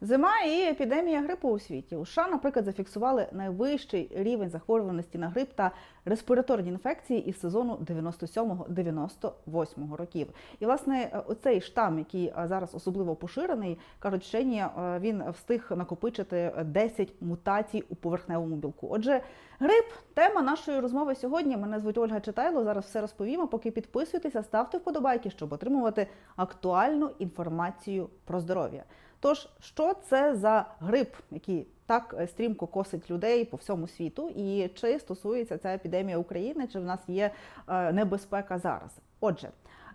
Зима і епідемія грипу у світі. У США, наприклад, зафіксували найвищий рівень захворюваності на грип та респіраторні інфекції із сезону 97-98 років. І власне оцей штам, який е, зараз особливо поширений, кажуть вчені, е, він встиг накопичити 10 мутацій у поверхневому білку. Отже, грип тема нашої розмови сьогодні. Мене звуть Ольга Читайло. Зараз все розповімо. Поки підписуйтеся, ставте вподобайки, щоб отримувати актуальну інформацію про здоров'я. Тож, що це за грип, який так е, стрімко косить людей по всьому світу, і чи стосується ця епідемія України, чи в нас є е, небезпека зараз? Отже,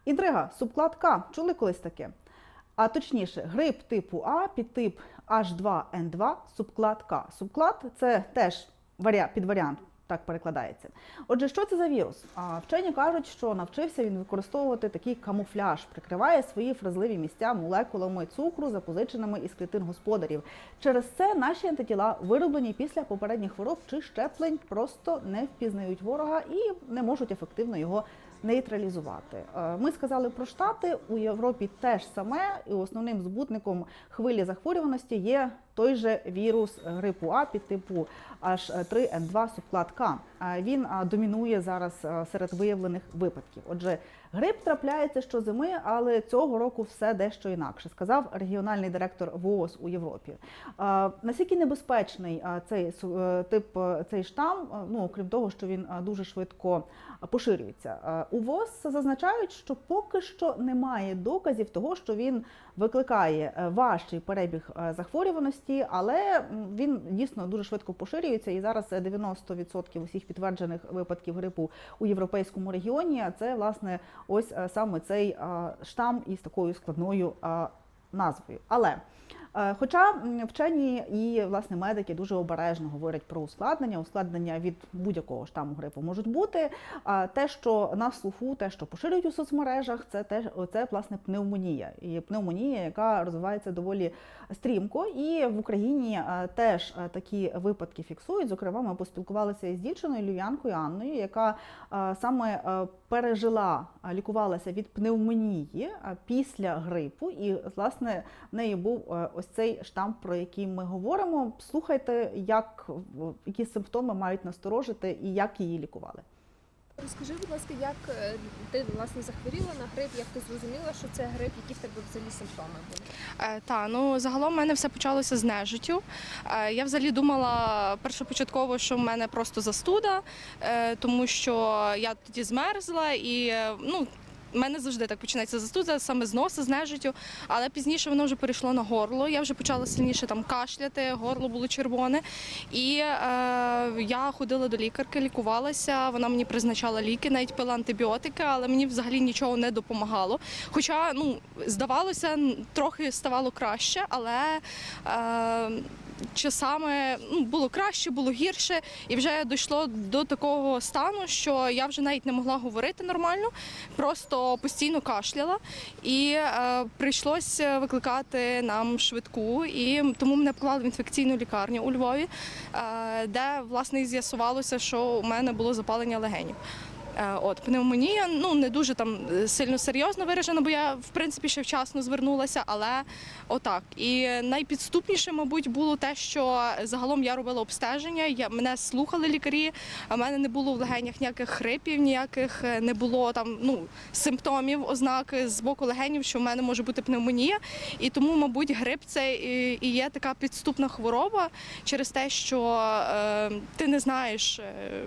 інтрига, субклад К. Чули колись таке? А точніше, грип типу А, підтип H2N2, субклад К. Субклад це теж варіа- підваріант. Так перекладається. Отже, що це за вірус? Вчені кажуть, що навчився він використовувати такий камуфляж, прикриває свої вразливі місця молекулами цукру, запозиченими із клітин господарів. Через це наші антитіла, вироблені після попередніх хвороб чи щеплень, просто не впізнають ворога і не можуть ефективно його нейтралізувати. Е, Ми сказали про штати у Європі теж саме, і основним збутником хвилі захворюваності є той же вірус грипу А під типу H3N2 субклад К. Він домінує зараз серед виявлених випадків. Отже, грип трапляється щозими, але цього року все дещо інакше, сказав регіональний директор ВООЗ у Європі. Наскільки небезпечний цей е, тип, е, цей штам, е, ну окрім того, що він дуже швидко поширюється. У ВОЗ зазначають, що поки що немає доказів того, що він викликає важчий перебіг е, захворюваності, але він дійсно дуже швидко поширюється. І зараз е, 90% усіх підтверджених випадків грипу у європейському регіоні це власне ось е, саме цей е, штам із такою складною е, назвою. Але Е, Хоча вчені і власне медики дуже обережно говорять про ускладнення. Ускладнення від будь-якого штаму грипу можуть бути. А те, що на слуху, те, що поширюють у соцмережах, це теж це власне пневмонія. І пневмонія, яка розвивається доволі стрімко. І в Україні е, теж е, такі випадки фіксують. Зокрема, ми поспілкувалися із дівчиною Люянкою Анною, яка е, саме е, пережила, е, лікувалася від пневмонії е, після грипу, і власне в неї був е, ось цей штамп, про який ми говоримо. Слухайте, як які симптоми мають насторожити і як її лікували. Розкажи, будь ласка, як е, ти власне захворіла на грип, як ти зрозуміла, що це грип, які в тебе взагалі симптоми були? Е, Та ну загалом в мене все почалося з нежиттю. Е, Я взагалі думала першопочатково, що в мене просто застуда, е, тому що я тоді змерзла і е, ну. У мене завжди так починається застуда, саме з носа, з нежиттю, але пізніше воно вже перейшло на горло. Я вже почала сильніше там кашляти, горло було червоне. І е, я ходила до лікарки, лікувалася. Вона мені призначала ліки, навіть пила антибіотики, але мені взагалі нічого не допомагало. Хоча, ну, здавалося, трохи ставало краще, але е, часами ну, було краще, було гірше, і вже дійшло до такого стану, що я вже навіть не могла говорити нормально, просто постійно кашляла. І е, прийшлося викликати нам швидку, і тому мене поклали в інфекційну лікарню у Львові, е, де власне і з'ясувалося, що у мене було запалення легенів. Е, От пневмонія, ну не дуже там е, сильно серйозно виражена, бо я в принципі ще вчасно звернулася, але отак. І найпідступніше, мабуть, було те, що загалом я робила обстеження. Я мене слухали лікарі. а в мене не було в легенях ніяких хрипів, ніяких е, не було там ну симптомів, ознак з боку легенів, що в мене може бути пневмонія. І тому, мабуть, грип це і є така підступна хвороба через те, що е, ти не знаєш. е,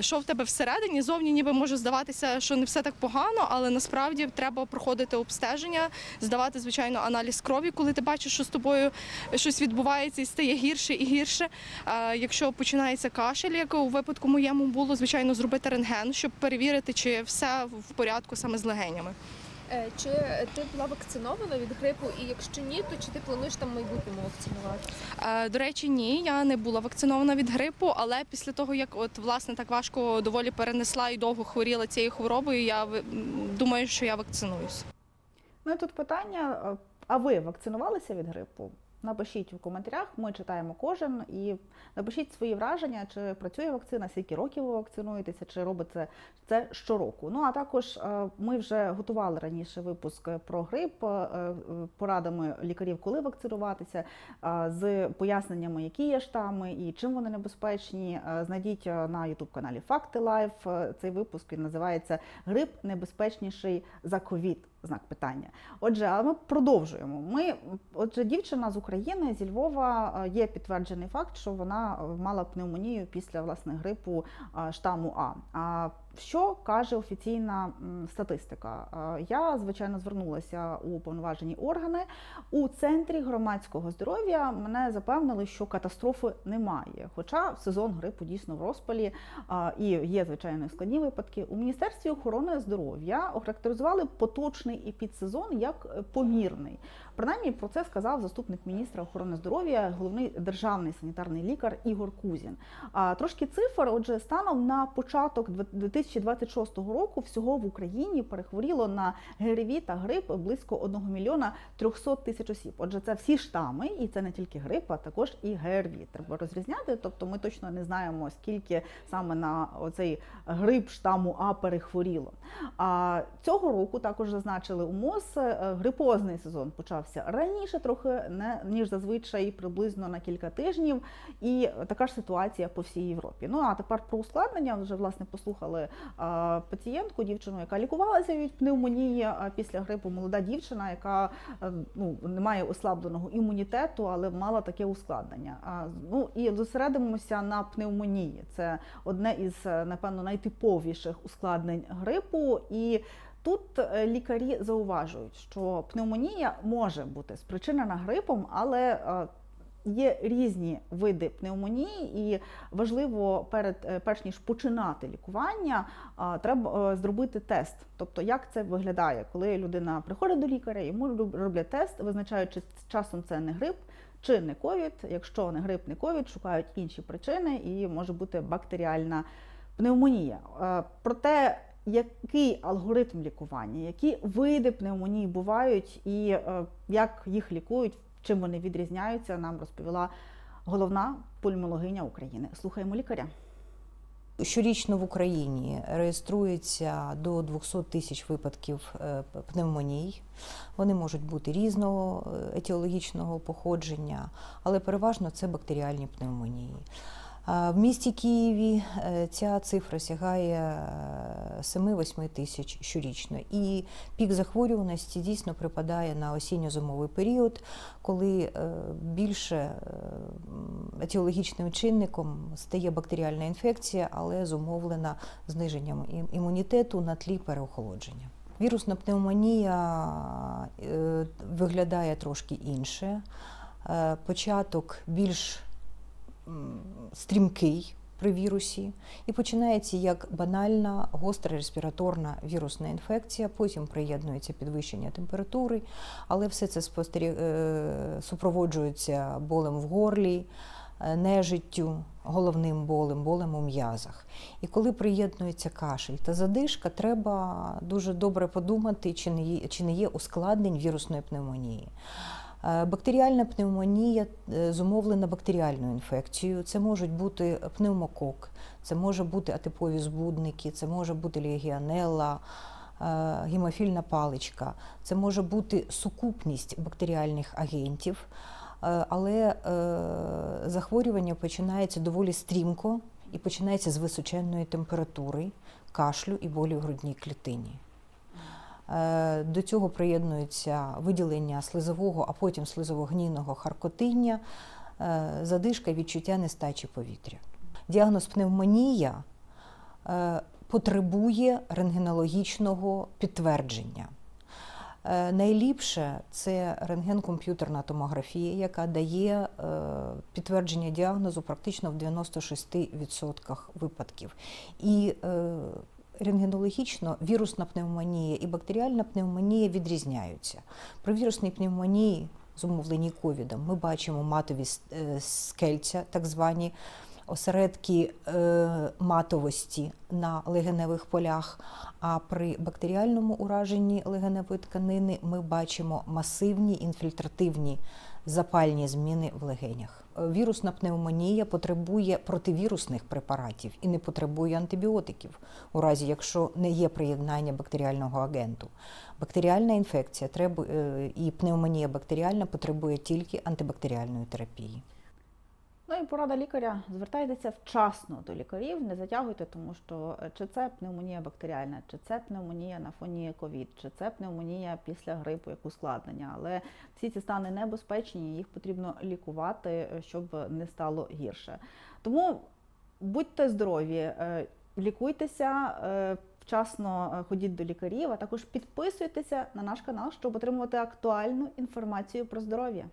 Що в тебе всередині, зовні ніби може здаватися, що не все так погано, але насправді треба проходити обстеження, здавати, звичайно, аналіз крові, коли ти бачиш, що з тобою щось відбувається і стає гірше і гірше. Е, Якщо починається кашель, як у випадку моєму було, звичайно, зробити рентген, щоб перевірити, чи все в порядку саме з легенями. Е, Чи ти була вакцинована від грипу, і якщо ні, то чи ти плануєш там в майбутньому вакцинувати? Е, До речі, ні, я не була вакцинована від грипу, але після того, як от власне так важко доволі перенесла і довго хворіла цією хворобою, я думаю, що я вакцинуюсь. Ну і тут питання: а ви вакцинувалися від грипу? Напишіть у коментарях, ми читаємо кожен і напишіть свої враження, чи працює вакцина, скільки років ви вакцинуєтеся, чи робите це щороку. Ну а також е, ми вже готували раніше випуск про грип, е, е, порадами лікарів, коли вакцинуватися, з поясненнями, які є штами і чим вони небезпечні. Знайдіть на youtube каналі Факти Лайф. Цей випуск він називається Грип небезпечніший за ковід. Знак питання. Отже, але ми продовжуємо. Ми, отже, дівчина з України зі Львова е, є підтверджений факт, що вона е, мала пневмонію після власне грипу е, штаму А. Що каже офіційна статистика? Е, Я звичайно звернулася у повноважені органи. У центрі громадського здоров'я мене запевнили, що катастрофи немає. Хоча сезон грипу дійсно в розпалі і є звичайно складні випадки. У міністерстві охорони здоров'я охарактеризували поточний епідсезон як е, помірний. Принаймні про це сказав заступник міністра охорони здоров'я, головний державний санітарний лікар Ігор Кузін. Трошки цифр, отже, станом на початок 2026 року всього в Україні перехворіло на ГРВІ та грип близько 1 мільйона 300 тисяч осіб. Отже, це всі штами, і це не тільки грип, а також і ГРВІ. Треба розрізняти. Тобто, ми точно не знаємо, скільки саме на оцей грип штаму А перехворіло. А цього року також зазначили у МОЗ, е, грипозний сезон почався раніше, трохи не ніж зазвичай, приблизно на кілька тижнів. І така ж ситуація по всій Європі. Ну а тепер про ускладнення вже власне послухали пацієнтку, дівчину, яка лікувалася від пневмонії після грипу. Молода дівчина, яка е, ну не має ослабленого імунітету, але мала таке ускладнення. Ну і зосередимося на пневмонії. Це одне із е, напевно найтиповіших ускладнень грипу і. Тут е, лікарі зауважують, що пневмонія може бути спричинена грипом, але є різні види пневмонії, і важливо перед е, перш ніж починати лікування, треба е, зробити тест. Тобто, як це виглядає, коли людина приходить до лікаря, йому роб- роблять тест, визначають, чи часом це не грип. Чи не ковід, якщо не грип, не ковід, шукають інші причини, і може бути бактеріальна пневмонія. Проте, який алгоритм лікування, які види пневмонії бувають, і е, як їх лікують, чим вони відрізняються, нам розповіла головна пульмологиня України. Слухаємо лікаря. Щорічно в Україні реєструється до 200 тисяч випадків е, пневмоній. Вони можуть бути різного е, етіологічного походження, але переважно це бактеріальні пневмонії. В місті Києві е, ця цифра сягає е, 7-8 тисяч щорічно. І пік захворюваності дійсно припадає на осінньо-зимовий період, коли е, більше е, етіологічним чинником стає бактеріальна інфекція, але зумовлена зниженням ім- імунітету на тлі переохолодження. Вірусна пневмонія е, виглядає трошки інше. Е, Початок більш стрімкий при вірусі і починається як банальна гостра респіраторна вірусна інфекція, потім приєднується підвищення температури, але все це спостеріг... е, супроводжується болем в горлі, е, нежиттю, головним болем, болем у м'язах. І коли приєднується кашель та задишка, треба дуже добре подумати, чи не є, чи не є ускладнень вірусної пневмонії. Е, Бактеріальна пневмонія е, зумовлена бактеріальною інфекцією. Це можуть бути пневмокок, це може бути атипові збудники, це може бути легіонелла, е, гемофільна паличка, це може бути сукупність бактеріальних агентів. Але захворювання починається доволі стрімко і починається з височенної температури, кашлю і болю в грудній клітині. Е, До цього приєднується виділення слизового, а потім слизово-гнійного харкотиння, е, задишка, відчуття нестачі повітря. Діагноз пневмонія е, потребує рентгенологічного підтвердження. Найліпше це рентген-комп'ютерна томографія, яка дає підтвердження діагнозу практично в 96% випадків. І рентгенологічно вірусна пневмонія і бактеріальна пневмонія відрізняються. При вірусній пневмонії, зумовленій ковідом, ми бачимо матові е, скельця, так звані осередки е, матовості на легеневих полях. А при бактеріальному ураженні легеневої тканини ми бачимо масивні інфільтративні запальні зміни в легенях. Вірусна пневмонія потребує противірусних препаратів і не потребує антибіотиків, у разі якщо не є приєднання бактеріального агенту. Бактеріальна інфекція е, і пневмонія бактеріальна потребує тільки антибактеріальної терапії. Ну і порада лікаря: звертайтеся вчасно до лікарів, не затягуйте, тому що е, чи це пневмонія бактеріальна, чи це пневмонія на фоні ковід, чи це пневмонія після грипу, як ускладнення. Але всі ці стани небезпечні, їх потрібно лікувати, е, щоб не стало гірше. Тому будьте здорові, е, лікуйтеся. Вчасно ходіть до лікарів, а також підписуйтеся на наш канал, щоб отримувати актуальну інформацію про здоров'я.